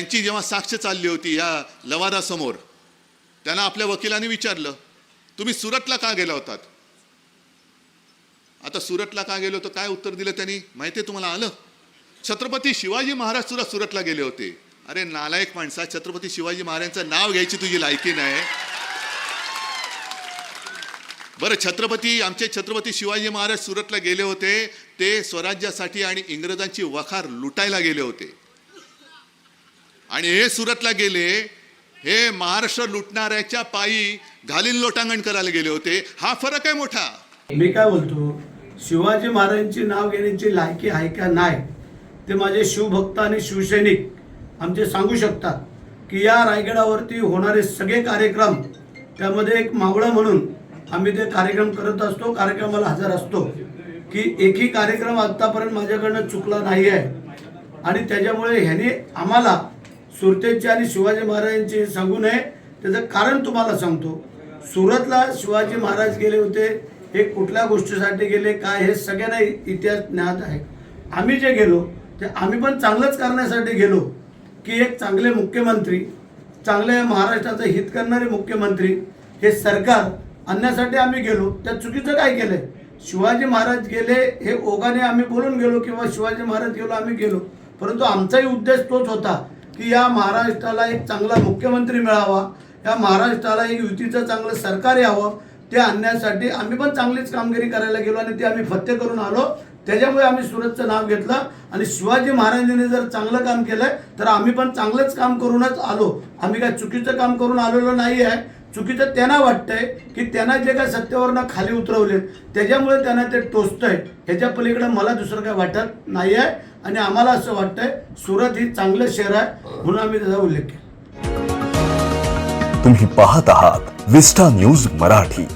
त्यांची जेव्हा साक्ष चालली होती या लवादासमोर त्यांना आपल्या वकिलांनी विचारलं तुम्ही सुरतला का गेला होतात? आता सुरतला का गेलो तर काय उत्तर दिलं त्यांनी? माहिती तुम्हाला आलं? छत्रपती शिवाजी महाराज सुद्धा सुरतला गेले होते. अरे नालायक माणसा छत्रपती शिवाजी महाराजांचं नाव घ्यायची तुझी लायकी नाही. बरं छत्रपती आमचे छत्रपती शिवाजी महाराज सुरतला गेले होते ते स्वराज्यासाठी आणि इंग्रजांची वखार लुटायला गेले होते. आणि हे सुरतला गेले हे महाराष्ट्र लुटणाऱ्याच्या पायी घालीन लोटांगण करायला गेले होते. हा फरक आहे मोठा. मी काय बोलतो शिवाजी महाराजांची नाव घेण्याची लायकी आहे का नाही ते माझे शिवभक्त आणि शिवसैनिक आमचे सांगू शकतात की या रायगडावरती होणारे सगळे कार्यक्रम त्यामध्ये एक मावळा म्हणून आम्ही ते कार्यक्रम करत असतो कार्यक्रमाला हजर असतो की एकही कार्यक्रम आत्तापर्यंत माझ्याकडनं चुकला नाही आहे आणि त्याच्यामुळे ह्याने आम्हाला सुरतेची आणि शिवाजी महाराजांची सांगू नये. त्याचं कारण तुम्हाला सांगतो. सुरतला शिवाजी महाराज गेले होते. हे कुठल्या गोष्टीसाठी गेले काय हे सगळ्यांना इतिहास ज्ञात आहे. आम्ही जे गेलो ते आम्ही पण चांगलंच करण्यासाठी गेलो की एक चांगले मुख्यमंत्री चांगले महाराष्ट्राचं हित करणारे मुख्यमंत्री हे सरकार आणण्यासाठी आम्ही गेलो. त्यात चुकीचं काय केलंय? शिवाजी महाराज गेले हे ओघाने आम्ही बोलून गेलो किंवा शिवाजी महाराज गेलो आम्ही गेलो. परंतु आमचाही उद्देश तोच होता. की या महाराष्ट्राला एक चांगला मुख्यमंत्री मिळावा या महाराष्ट्राला एक युतीचं चांगलं सरकार यावं ते आणण्यासाठी आम्ही पण चांगलीच कामगिरी करायला गेलो आणि ते आम्ही फत्ते करून आलो. त्याच्यामुळे आम्ही सुरतचं नाव घेतलं आणि शिवाजी महाराजांनी जर चांगलं काम केलंय तर आम्ही पण चांगलंच काम करूनच आलो. आम्ही काय चुकीचं काम करून आलेलो नाही आहे चुकीचं त्यांना वाटतंय की त्यांना जे काय सत्तेवरनं खाली उतरवले त्याच्यामुळे त्यांना ते टोचतंय. ह्याच्या पलीकडे मला दुसरं काय वाटत नाही आहे आणि आम्हाला असं वाटतंय सुरत ही चांगलं शहर आहे म्हणून आम्ही त्याचा उल्लेख केला. तुम्ही पाहत आहात विस्टा न्यूज मराठी.